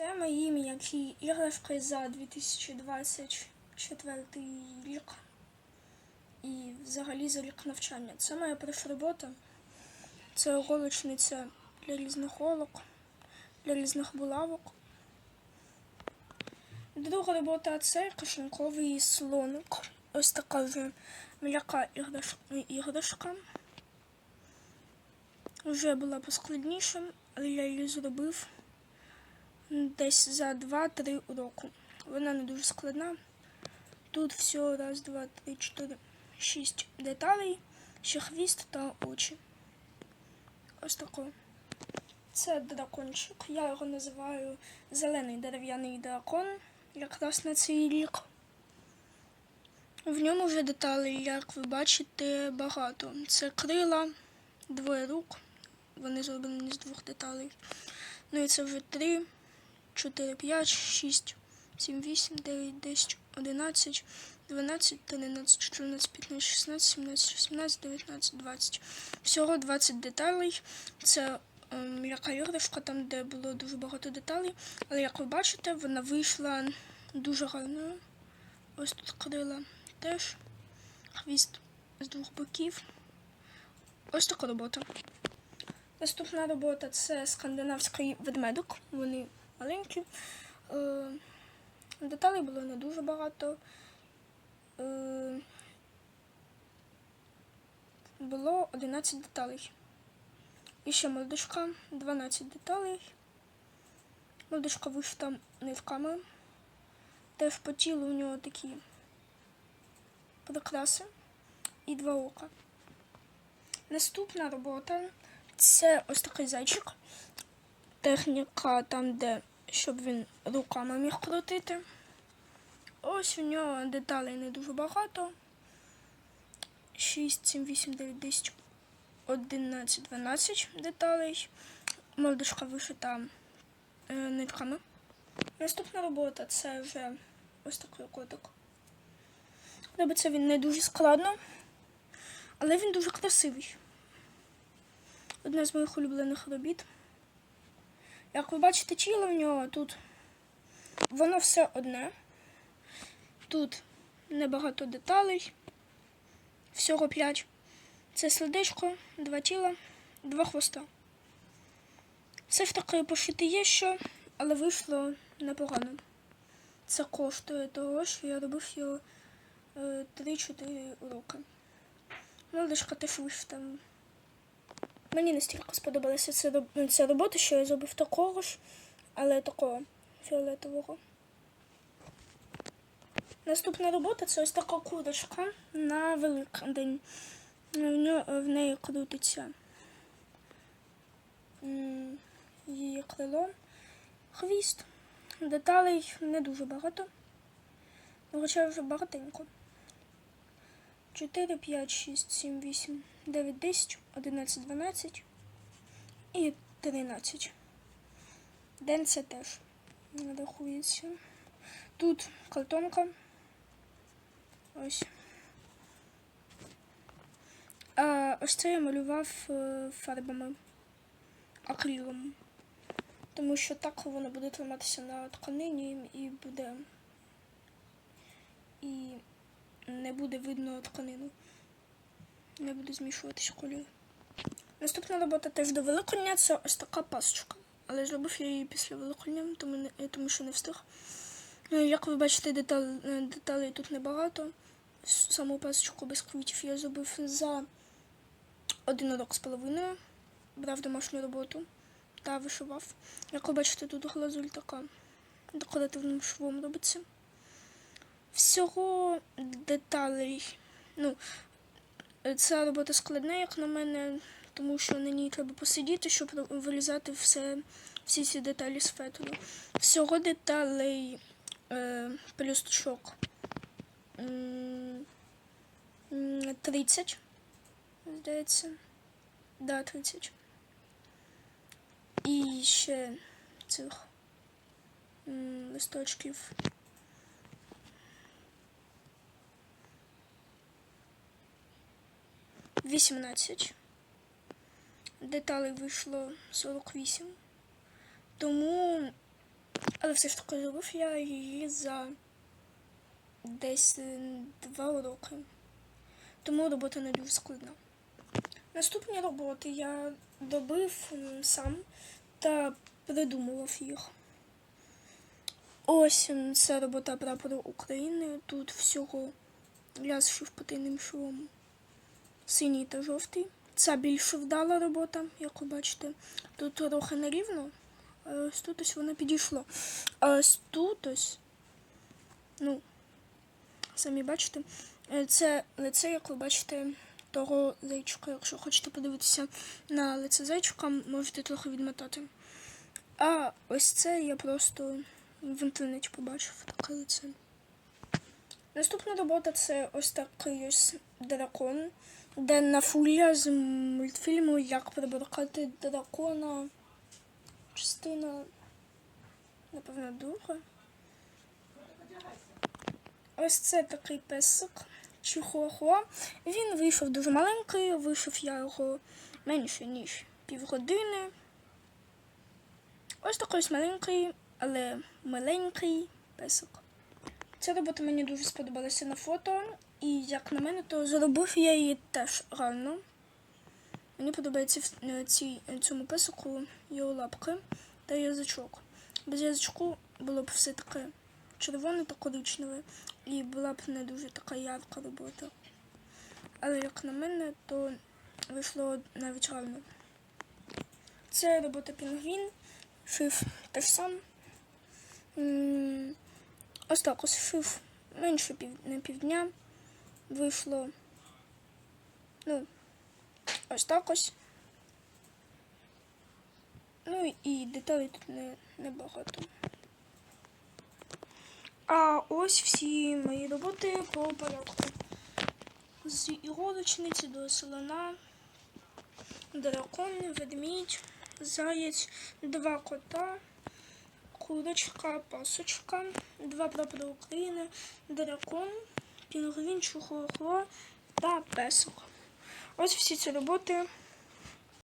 Це мої м'які іграшки за 2024 рік і взагалі за рік навчання. Це моя перша робота. Це голочниця для різних голок, для різних булавок. Друга робота це кишеньковий слоник. Ось така вже м'яка іграшка. Вже була поскладніша, але я її зробив десь за 2-3 уроки. Вона не дуже складна. Тут всього раз, два, три, чотири, шість деталей, ще хвіст та очі. Ось тако. Це дракончик. Я його називаю зелений дерев'яний дракон, якраз на цей рік. В ньому вже деталей, як ви бачите, багато. Це крила, двоє рук. Вони зроблені з двох деталей. Ну і це вже три, 4, 5, 6, 7, 8, 9, 10, 11, 12, 13, 14, 15, 16, 17, 18, 19, 20. Всього 20 деталей. Це ем, м'яка іграшка, там, де було дуже багато деталей. Але як ви бачите, вона вийшла дуже гарною. Ось тут крила теж. Хвіст з двох боків. Ось така робота. Наступна робота це скандинавський ведмедик. Вони маленькі. Е, деталей було не дуже багато. Е, було 11 деталей. І ще мордочка, 12 деталей. Мордочка вишита нитками. Теж по тілу у нього такі прикраси і два ока. Наступна робота це ось такий зайчик. Техніка там, де щоб він руками міг крутити. Ось у нього деталей не дуже багато. 6, 7, 8, 9, 10, 11, 12 деталей. Мордочка вишита е, нитками. Наступна робота це вже ось такий котик. Робиться він не дуже складно, але він дуже красивий. Одна з моїх улюблених робіт. Як ви бачите, тіло в нього тут воно все одне. Тут небагато деталей, всього 5. Це сердечко, два тіла, два хвоста. Все ж таки пошити є що, але вийшло непогано. Це коштує того, що я робив його е, 3-4 уроки. Мордочка теж вишита. Мені настільки сподобалася ця, ця робота, що я зробив такого ж, але такого фіолетового. Наступна робота це ось така курочка на Великдень. В, в неї крутиться її крило, хвіст. Деталей не дуже багато. Ну, Хоча вже багатенько. 4, 5, 6, 7, 8, 9, 10, 11, 12 і 13. День це теж не. Тут картонка. Ось. А ось це я малював е, фарбами акрилом. Тому що так воно буде триматися на тканині і буде. І не буде видно тканину. Не буде змішуватися кольори. Наступна робота теж до Великодня це ось така пасочка. Але зробив я її після Великодня, тому, не, тому що не встиг. Ну, Як ви бачите, деталь, е, деталей тут небагато. Саму пасочку без квітів я зробив за один урок з половиною. Брав домашню роботу та вишивав. Як ви бачите, тут глазурь така декоративним швом робиться. Всього деталей. Ну, ця робота складна, як на мене, тому що на ній треба посидіти, щоб вирізати все, всі ці деталі з фетою. Всього деталей е, м, 30, здається. Да, 30. І ще цих листочків. Вісімнадцять. Деталей вийшло 48. Тому Але все ж таки зробив я її за десь е, два роки. Тому робота не дуже складна. Наступні роботи я добив сам та придумував їх. Ось це робота прапору України. Тут всього я зшив потайним швом синій та жовтий. Це більш вдала робота, як ви бачите. Тут трохи нерівно, ось тут ось воно підійшло. Ось тут ось, ну, самі бачите, е, це лице, як ви бачите, того зайчика. Якщо хочете подивитися на лице зайчика, можете трохи відмотати. А ось це я просто в інтернеті побачив таке лице. Наступна робота це ось такий ось дракон. Денна фуля з мультфільму Як приборкати дракона. Частина, напевно, друга. Ось це такий песик Чихуахуа. Він вийшов дуже маленький, вийшов я його менше, ніж півгодини. Ось такий ось маленький, але маленький песик. Ця робота мені дуже сподобалася на фото, і як на мене, то зробив я її теж гарно. Мені подобається в е, цій, цьому песику його лапки та язичок. Без язичку було б все таке червоне та коричневе, і була б не дуже така ярка робота. Але як на мене, то вийшло навіть гарно. Це робота пінгвін, шив теж сам. Ось так ось шив менше пів, на півдня. Вийшло. Ну, ось так ось. Ну і деталей тут не, небагато. А ось всі мої роботи по порядку. З ігорочниці до слона, дракон, ведмідь, заєць, два кота, курочка, пасочка, два прапори України, дракон, пінгвін, чухохло та песок. Ось всі ці роботи